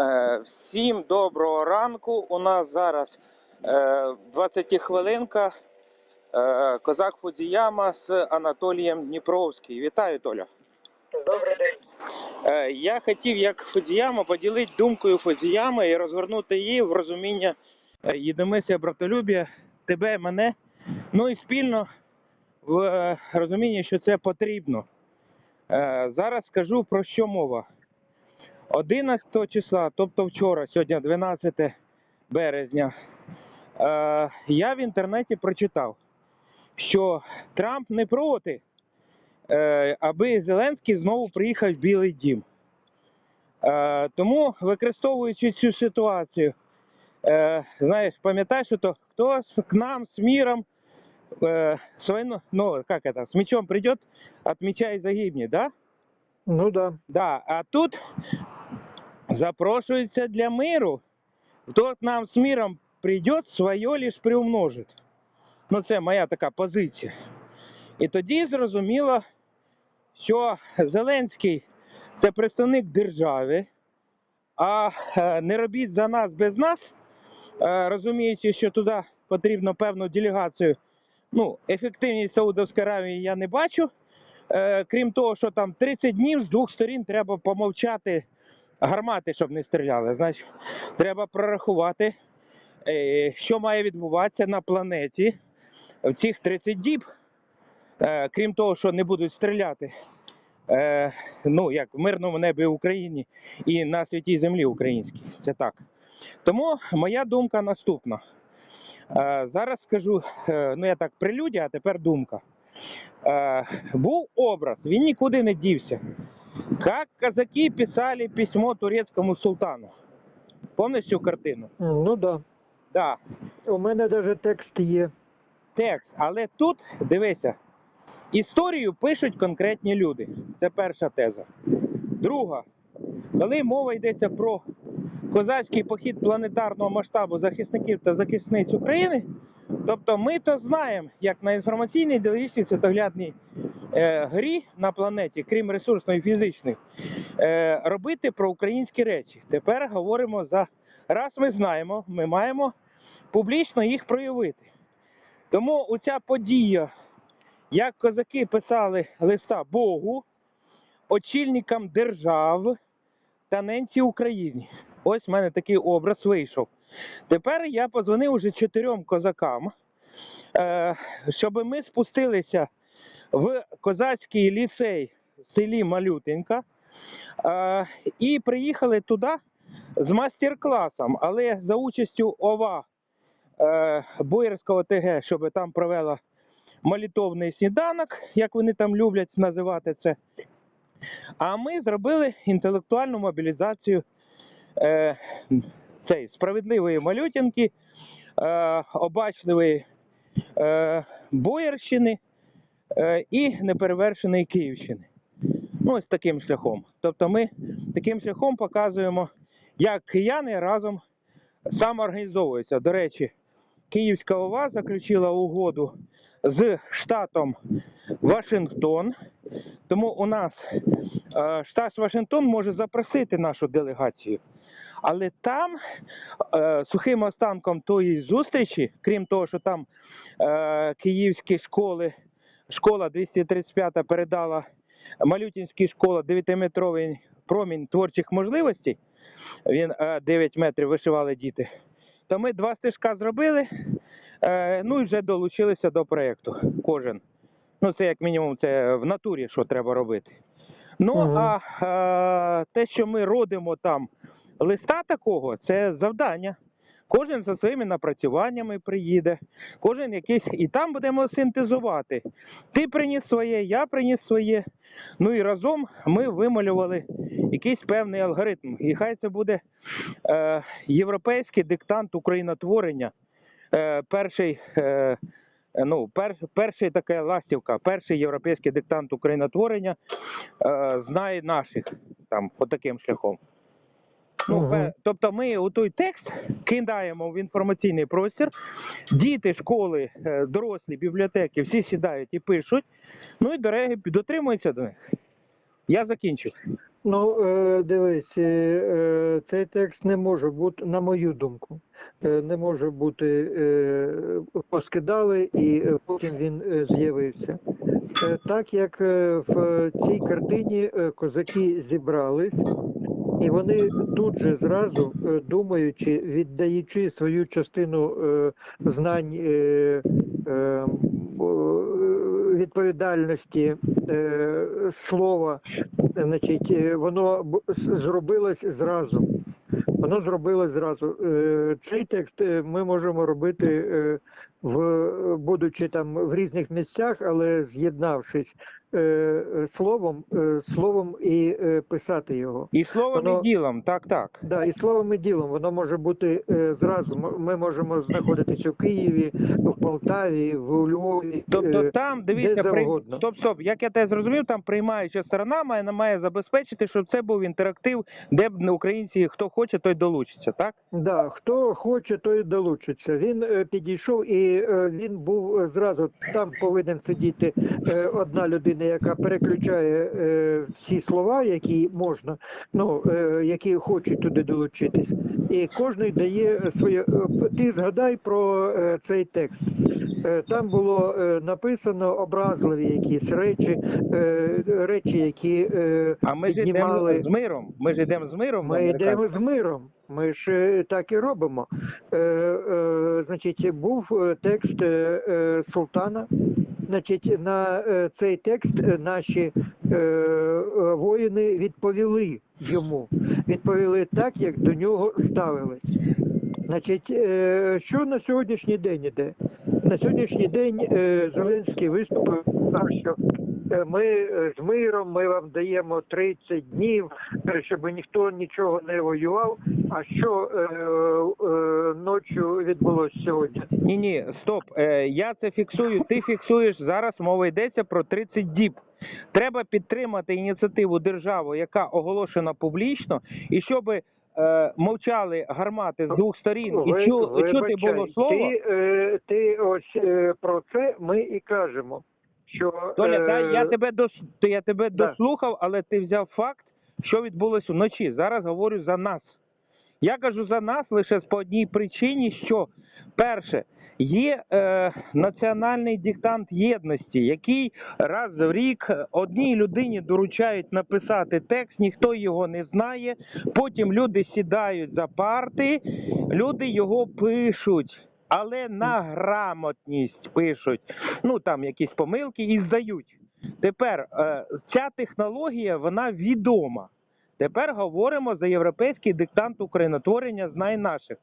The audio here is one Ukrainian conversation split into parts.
Е, Всім доброго ранку. У нас зараз е, 20 хвилинка. Е, Козак Фудзіяма з Анатолієм Дніпровським. Вітаю, Толя. Добрий день. Е, Я хотів, як Фудзіяма, поділити думкою Фудзіями і розгорнути її в розуміння е, єдомисля братолюбія, тебе, мене, ну і спільно в е, розумінні, що це потрібно. Е, Зараз скажу про що мова. 11 числа, тобто вчора, сьогодні 12 березня, е, я в інтернеті прочитав, що Трамп не проти, е, аби Зеленський знову приїхав в Білий Дім. Е, тому, використовуючи цю ситуацію, знаєш, пам'ятаєш, що то хто к нам с миром, э, с войну, ну, как это, с мечом придет, от меча и загибнет, да? Ну да. Да, а тут запрошується для миру. Хто нам з миром прийде, своє лиш приумножить. Ну, це моя така позиція. І тоді зрозуміло, що Зеленський це представник держави, а е, не робіть за нас без нас, е, розуміючи, що туди потрібно певну делегацію. Ну, ефективність Саудовської Аравії я не бачу. Е, крім того, що там 30 днів з двох сторін треба помовчати гармати, щоб не стріляли. Значить, треба прорахувати, е, що має відбуватися на планеті в цих 30 діб. Е, крім того, що не будуть стріляти. Е, ну, як в мирному небі Україні і на святій землі українській. Це так. Тому моя думка наступна. Зараз скажу, ну я так прелюдія, а тепер думка. Був образ, він нікуди не дівся. Как казаки писали письмо турецькому султану. Помниш цю картину? Ну да. Да, У мене навіть текст є. текст. Але тут, дивися, історію пишуть конкретні люди. Це перша теза. Друга, коли мова йдеться про козацький похід планетарного масштабу захисників та захисниць України, тобто ми то знаємо, як на інформаційній ідеологічній світоглядній е, грі на планеті, крім ресурсної і фізичної, е, робити про українські речі. Тепер говоримо за раз ми знаємо, ми маємо публічно їх проявити. Тому оця подія, як козаки писали листа Богу, очільникам держав та ненці Україні. Ось в мене такий образ вийшов. Тепер я позвонив уже чотирьом козакам, е, щоб ми спустилися в козацький ліцей в селі Малютинка е, і приїхали туди з майстер-класом, але за участю ОВА е, Боярського ТГ, щоб там провела молитовний сніданок, як вони там люблять називати це. А ми зробили інтелектуальну мобілізацію цей, справедливої малютинки, е, обачливої е, Боярщини е, і неперевершеної Київщини. Ну, ось таким шляхом. Тобто ми таким шляхом показуємо, як кияни разом самоорганізовуються. До речі, Київська ОВА заключила угоду з штатом Вашингтон. Тому у нас е, штат Вашингтон може запросити нашу делегацію. Але там е, сухим останком тої зустрічі, крім того, що там е, київські школи, школа 235 передала Малютинській школа 9-метровий промінь творчих можливостей, він е, 9 метрів вишивали діти, то ми два стежка зробили, е, ну і вже долучилися до проєкту. Кожен. Ну, це як мінімум, це в натурі, що треба робити. Ну, Мгм. а е, те, що ми родимо там листа такого, це завдання. Кожен за своїми напрацюваннями приїде, кожен якийсь, і там будемо синтезувати. Ти приніс своє, я приніс своє. Ну і разом ми вималювали якийсь певний алгоритм. І хай це буде е, європейський диктант українотворення. Е, перший, е, ну, пер, перший така ластівка, перший європейський диктант українотворення е, знає наших там отаким шляхом. Ну, тобто ми у той текст кидаємо в інформаційний простір, діти, школи, е, дорослі, бібліотеки, всі сідають і пишуть, ну і до реги дотримуються до них. Я закінчу. Ну, е, дивись, е, цей текст не може бути, на мою думку, не може бути поскидали і потім він з'явився. Так як в цій картині козаки зібрались, і вони тут же зразу, е, думаючи, віддаючи свою частину е, знань е, відповідальності слова, значить, воно зробилось зразу. Воно зробилось зразу. Цей текст ми можемо робити в будучи там в різних місцях, але з'єднавшись словом, е, словом і е, писати його. І словом, Воно- і ділом, так, так. Да, і словом і ділом воно може бути е, зразу. Ми можемо знаходитися в Києві, в Полтаві, в Львові. Тобто е, там, дивіться, при... стоп, стоп, як я те зрозумів, там приймаюча сторона має, має забезпечити, щоб це був інтерактив, де б українці, хто хоче, той долучиться, так? Да, хто хоче, той долучиться. Він е, підійшов і е, він був е, зразу там повинен сидіти е, одна людина, яка переключає е, всі слова, які можна, ну е, які хочуть туди долучитись. І кожен дає своє. е, Ти згадай про е, цей текст. Е, Там було е, написано образливі якісь речі, е, речі, які е, А ми ж йдемо з миром. Ми ж йдемо з миром. Ми йдемо з миром. Ми ж е, так і робимо. Е, е, значить, був е, текст е, е, султана. Значить, на е, цей текст е, наші е, воїни відповіли йому. Відповіли так, як до нього ставились. Значить, що на сьогоднішній день іде? На сьогоднішній день Зеленський виступив, що ми з миром, ми вам даємо 30 днів, щоб ніхто нічого не воював. А що відбулося сьогодні? Ні, ні, стоп. Е, я це фіксую. Ти фіксуєш зараз. Мова йдеться про 30 діб. Треба підтримати ініціативу держави, яка оголошена публічно, і щоб е, мовчали гармати з двох сторін і Ви- чу, чути вибачай, було слово. Ти, е, ти ось е, про це ми і кажемо. Що Толя, е, дай я тебе дос... я тебе да. дослухав, але ти взяв факт, що відбулося вночі. Зараз говорю за нас. Я кажу за нас лише по одній причині, що перше. Є е, національний диктант єдності, який раз в рік одній людині доручають написати текст, ніхто його не знає. Потім люди сідають за парти, люди його пишуть, але на грамотність пишуть. Ну там якісь помилки і здають. Тепер е, ця технологія вона відома. Тепер говоримо за європейський диктант українотворення знай наших.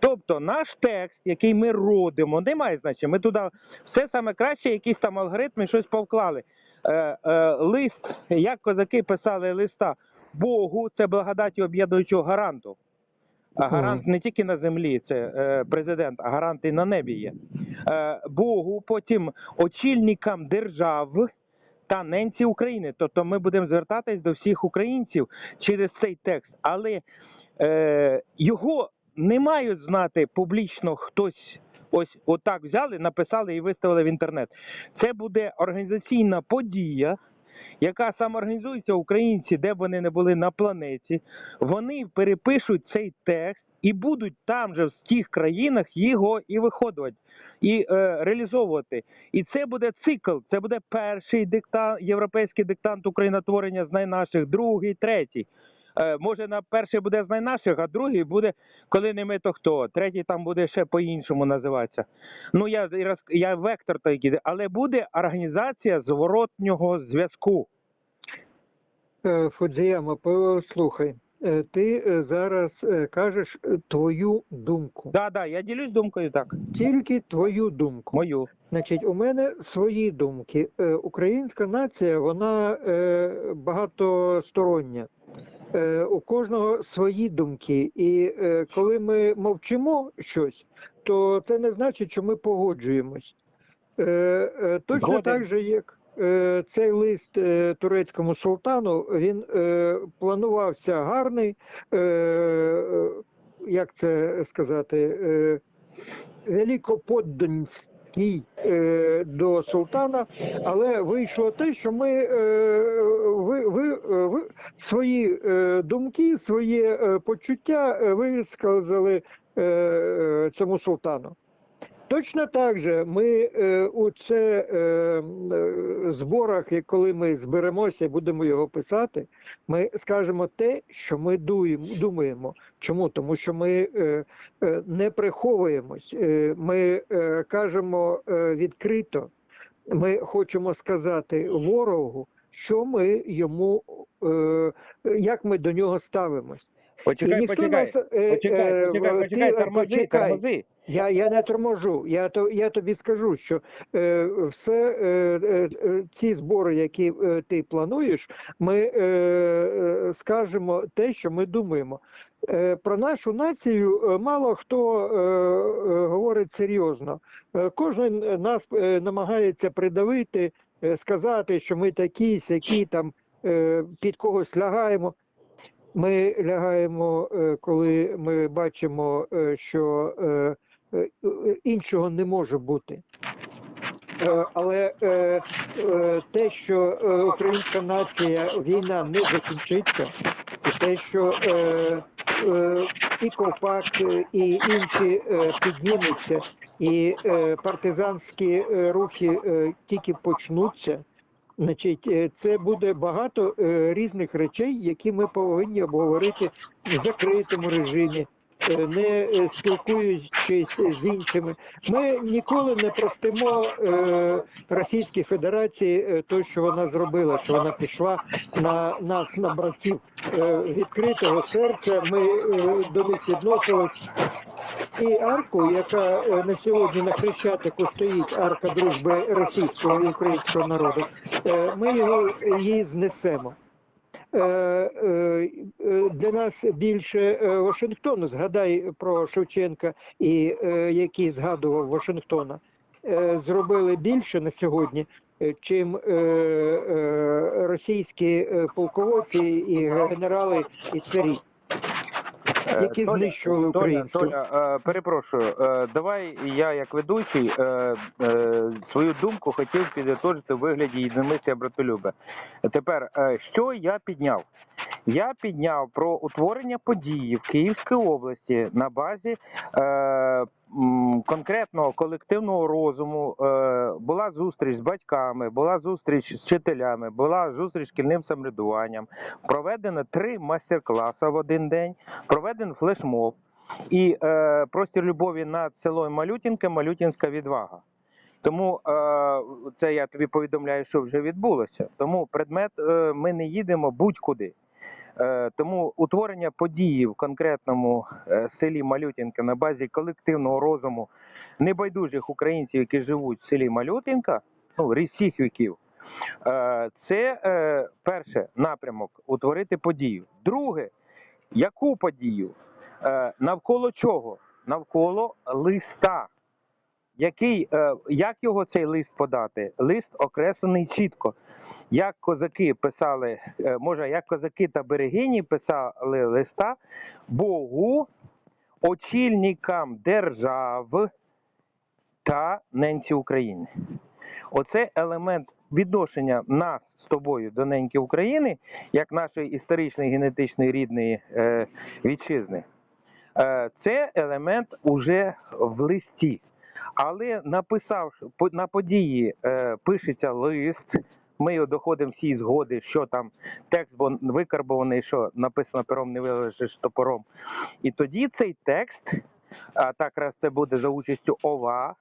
Тобто наш текст, який ми родимо, не має значення. Ми туди все саме краще, якісь там алгоритми, щось повклали. Е, е, лист, як козаки писали листа Богу, це благодаті об'єднуючого гаранту. А гарант не тільки на землі, це е, президент, а гарант і на небі є. Е, Богу, потім очільникам держав та ненці України. Тобто ми будемо звертатись до всіх українців через цей текст, але е, його не мають знати публічно хтось. Ось отак взяли, написали і виставили в інтернет. Це буде організаційна подія, яка самоорганізується українці, де б вони не були на планеті. Вони перепишуть цей текст і будуть там же в тих країнах його і виходувати, і е, реалізовувати. І це буде цикл. Це буде перший диктант, європейський диктант українотворення знай наших, другий, третій. Е, може, на перший буде знай наших, а другий буде коли не ми, то хто. Третій там буде ще по-іншому називатися. Ну я я вектор той кидаю, але буде організація зворотнього зв'язку. Е, Фудзіяма, послухай, ти е, зараз е, кажеш е, твою думку, Да, да, я ділюсь думкою так. тільки твою думку. Мою. Значить, у мене свої думки. Е, Українська нація, вона е, багатостороння. Е, У кожного свої думки. І е, коли ми мовчимо щось, то це не значить, що ми погоджуємось. Е, е, Точно Згоден. так же, як е, цей лист е, турецькому султану, він е, планувався гарний, е, е, як це сказати, е, великоподданський е, до султана, але вийшло те, що ми е, ви, ви, е, ви свої е, думки, своє е, почуття е, висказали е, е, цьому султану. Точно так же ми е, у це е, е, зборах, коли ми зберемося і будемо його писати, ми скажемо те, що ми думаємо. Чому? Тому що ми е, е, не приховуємось, е, ми е, кажемо е, відкрито. Ми хочемо сказати ворогу, що ми йому, е, як ми до нього ставимось. Почекай, почекай. е, Почекай, е, почекай, почекай, тормози, тормози. Я, я не торможу. Я то я тобі скажу, що е, все е, е, е, ці збори, які е, ти плануєш, ми е, е, скажемо те, що ми думаємо. Е, про нашу націю мало хто е, е, говорить серйозно. Е, кожен нас е, намагається придавити, е, сказати, що ми такі, сякі там е, під когось лягаємо. Ми лягаємо, е, коли ми бачимо, е, що е, іншого не може бути. Але те, що українська нація війна не закінчиться, і те, що і Ковпак, і інші піднімуться, і партизанські рухи тільки почнуться. Значить, е, це буде багато е, різних речей, які ми повинні обговорити в закритому режимі, не е, спілкуючись з іншими. Ми ніколи не простимо е, Російській Федерації е, те, що вона зробила, що вона пішла на нас, на братів відкритого серця. Ми до них відносились. І арку, яка на сьогодні на Хрещатику стоїть, арка дружби російського і українського народу, ми його її знесемо. Е, е, е, Для нас більше Вашингтону Вашингтон, згадай про Шевченка, і який згадував Вашингтона, зробили більше на сьогодні, чим російські полководці і генерали і царі. Е, які Толя, знищували Україну? українську. Толя, е, перепрошую, е, давай я як ведучий свою думку хотів підготовити в вигляді єдиниці братолюбе. Тепер, що я підняв? Я підняв про утворення події в Київській області на базі е, конкретного колективного розуму. Е, була зустріч з батьками, була зустріч з вчителями, була зустріч з шкільним самоврядуванням. Проведено три майстер-класи в один день, проведен флешмоб і е, простір любові над селом Малютінке, Малютінська відвага. Тому е, це я тобі повідомляю, що вже відбулося. Тому предмет ми не їдемо будь-куди. Е, тому утворення події в конкретному е, селі Малютінка на базі колективного розуму небайдужих українців, які живуть в селі Малютінка, ну всіх віків. Е, це перше напрямок утворити подію. Друге, яку подію? Навколо чого? Навколо листа. Який, як його цей лист подати? Лист окреслений чітко. Як козаки писали, е, може, як козаки та берегині писали листа Богу, очільникам держав та ненці України. Оце елемент відношення нас з тобою до неньки України, як нашої історичної генетичної рідної е, вітчизни. Е, це елемент уже в листі. Але написавши по- на події, е, пишеться лист. Ми доходимо всі згоди, що там текст бо викарбований, що написано пером не вилежиш топором. І тоді цей текст, а так раз це буде за участю ОВА,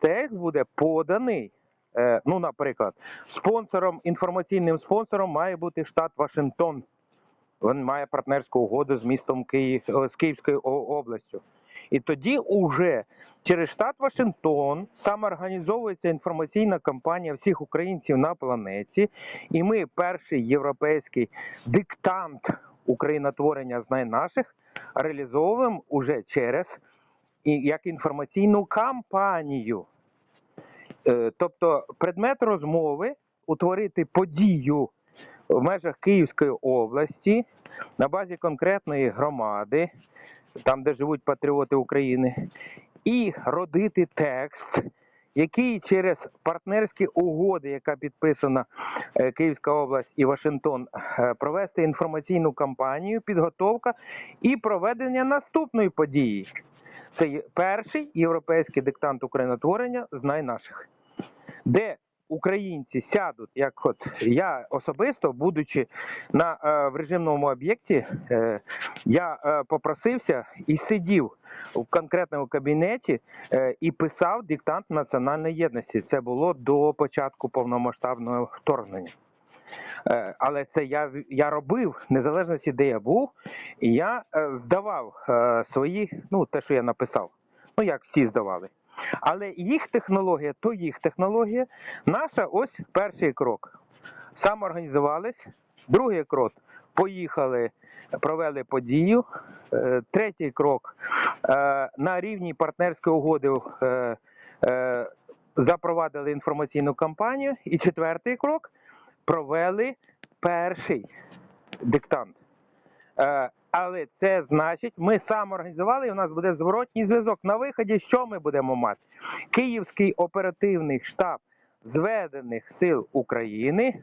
текст буде поданий. е, Ну, наприклад, спонсором, інформаційним спонсором має бути штат Вашингтон. Він має партнерську угоду з містом Київ з Київською областю. І тоді уже через штат Вашингтон саме організовується інформаційна кампанія всіх українців на планеті, і ми перший європейський диктант українотворення знай наших реалізовуємо уже через як інформаційну кампанію. Е, Тобто предмет розмови утворити подію в межах Київської області на базі конкретної громади, там, де живуть патріоти України, і родити текст, який через партнерські угоди, яка підписана е, Київська область і Вашингтон, е, провести інформаційну кампанію, підготовка і проведення наступної події. Це перший європейський диктант українотворення знай наших, де українці сядуть, як от я особисто, будучи на е, в режимному об'єкті, е, я е, попросився і сидів в конкретному кабінеті е, і писав диктант національної єдності. Це було до початку повномасштабного вторгнення. Е, Але це я, я робив незалежності, де я був, і я е, здавав е, свої, ну те, що я написав. Ну як всі здавали. Але їх технологія, то їх технологія. Наша ось перший крок. Самоорганізувались. Другий крок поїхали, провели подію. Е, Третій крок е, на рівні партнерської угоди е, запровадили інформаційну кампанію. І четвертий крок провели перший диктант. Але це значить, ми самоорганізували, і у нас буде зворотній зв'язок. На виході що ми будемо мати? Київський оперативний штаб зведених сил України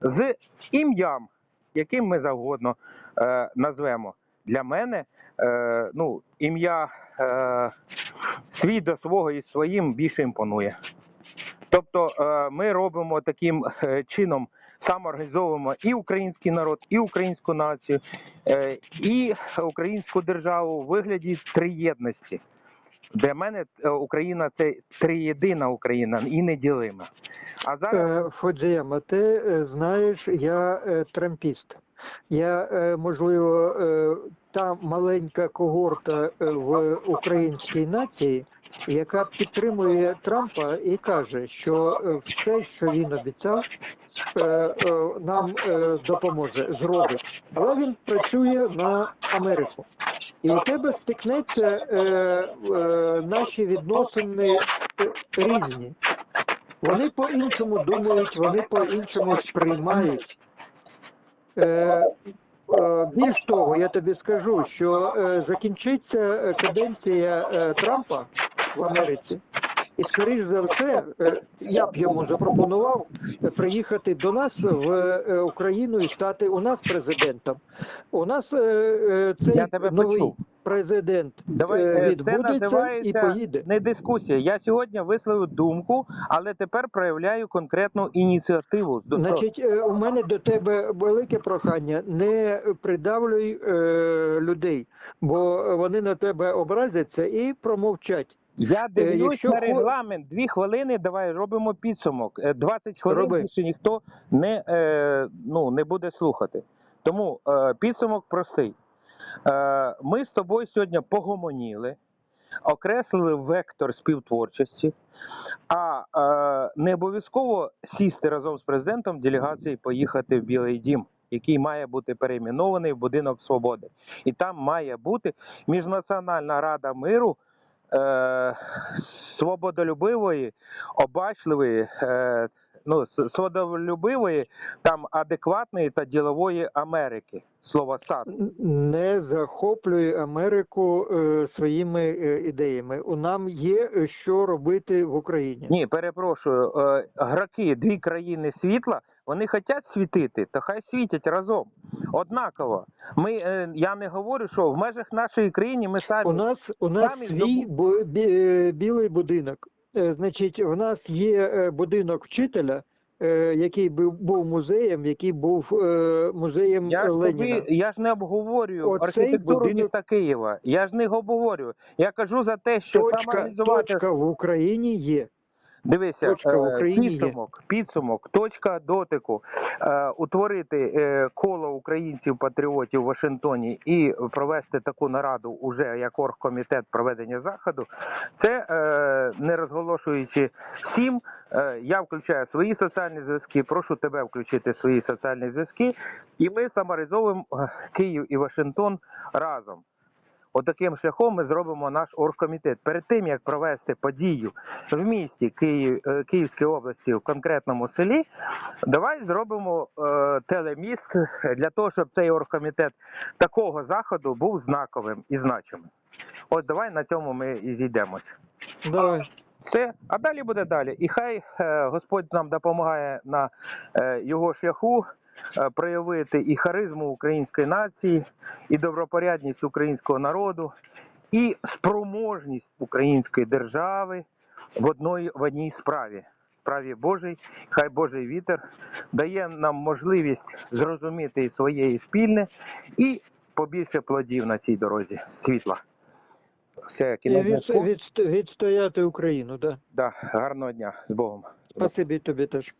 з ім'ям, яким ми завгодно е, назвемо. Для мене е, ну, ім'я е, свій до свого і своїм більше імпонує. Тобто е, ми робимо таким е, чином, самоорганізовуємо і український народ, і українську націю, е, і українську державу у вигляді триєдності. Для мене е, Україна це триєдина Україна і неділима. А зараз Е, Фодзіяма, ти знаєш, я трампіст. Я, можливо, та маленька когорта в українській нації, яка підтримує Трампа і каже, що все, що він обіцяв, нам е, допоможе, зробить. Але він працює на Америку. І у тебе стикнеться е, е, наші відносини е, різні. Вони по-іншому думають, вони по-іншому сприймають. Е, е, більш того, я тобі скажу, що е, закінчиться е, каденція е, Трампа в Америці, і скоріш за все, е, я б йому запропонував приїхати до нас в е, Україну і стати у нас президентом. У нас е, цей Я тебе новий почув. президент Давай, це відбудеться і поїде. не дискусія. Я сьогодні висловив думку, але тепер проявляю конкретну ініціативу. Значить, у мене до тебе велике прохання. Не придавлюй людей, бо вони на тебе образяться і промовчать. Я дивлюсь Е, якщо на регламент. Дві хвилини. Давай робимо підсумок. Е, 20 хвилин Роби. більше ніхто не, е, ну, не буде слухати. Тому е, підсумок простий. Е, ми з тобою сьогодні погомоніли, окреслили вектор співтворчості, а е, не обов'язково сісти разом з президентом делегації поїхати в Білий Дім. Який має бути перейменований в будинок свободи, і там має бути міжнаціональна рада миру е, свободолюбивої, обачливої, е, ну, свободолюбивої, там адекватної та ділової Америки. Слово САД. Не захоплюй Америку е, своїми е, ідеями. У нам є е, що робити в Україні. Ні, перепрошую, е, граки, дві країни світла, вони хочуть світити, то хай світять разом. Однаково. Ми, е, я не говорю, що в межах нашої країни ми самі. У нас у нас Самі свій е, білий будинок. Е, Значить, в нас є е, будинок вчителя, е, який був був музеєм, який був е, музеєм Я ж, Леніна. тобі, я ж не обговорюю Оцей архітектуру будинок- міста Києва. Я ж не обговорюю. Я кажу за те, що Точка, самоорганізувати точка в Україні є. Дивися, Точка в е, Україні підсумок, підсумок, точка дотику, е, утворити е, коло українців патріотів в Вашингтоні і провести таку нараду уже як оргкомітет проведення заходу. Це не розголошуючи всім. я включаю свої соціальні зв'язки. Прошу тебе включити свої соціальні зв'язки, і ми саморизовуємо е, Київ і Вашингтон разом. Отаким шляхом ми зробимо наш оргкомітет. Перед тим як провести подію в місті Київ, е, Київській області в конкретному селі, давай зробимо е, телеміст для того, щоб цей оргкомітет такого заходу був знаковим і значимим. От давай на цьому ми і зійдемося. Давай. Все, а далі буде далі. І хай е, Господь нам допомагає на е, його шляху проявити і харизму української нації, і добропорядність українського народу, і спроможність української держави в одної в одній справі. Справі Божій, хай Божий вітер дає нам можливість зрозуміти і своє і спільне і побільше плодів на цій дорозі світла. Все, І кінець. від, відстояти Україну, да. Да, гарного дня з Богом. Спасибі тобі теж.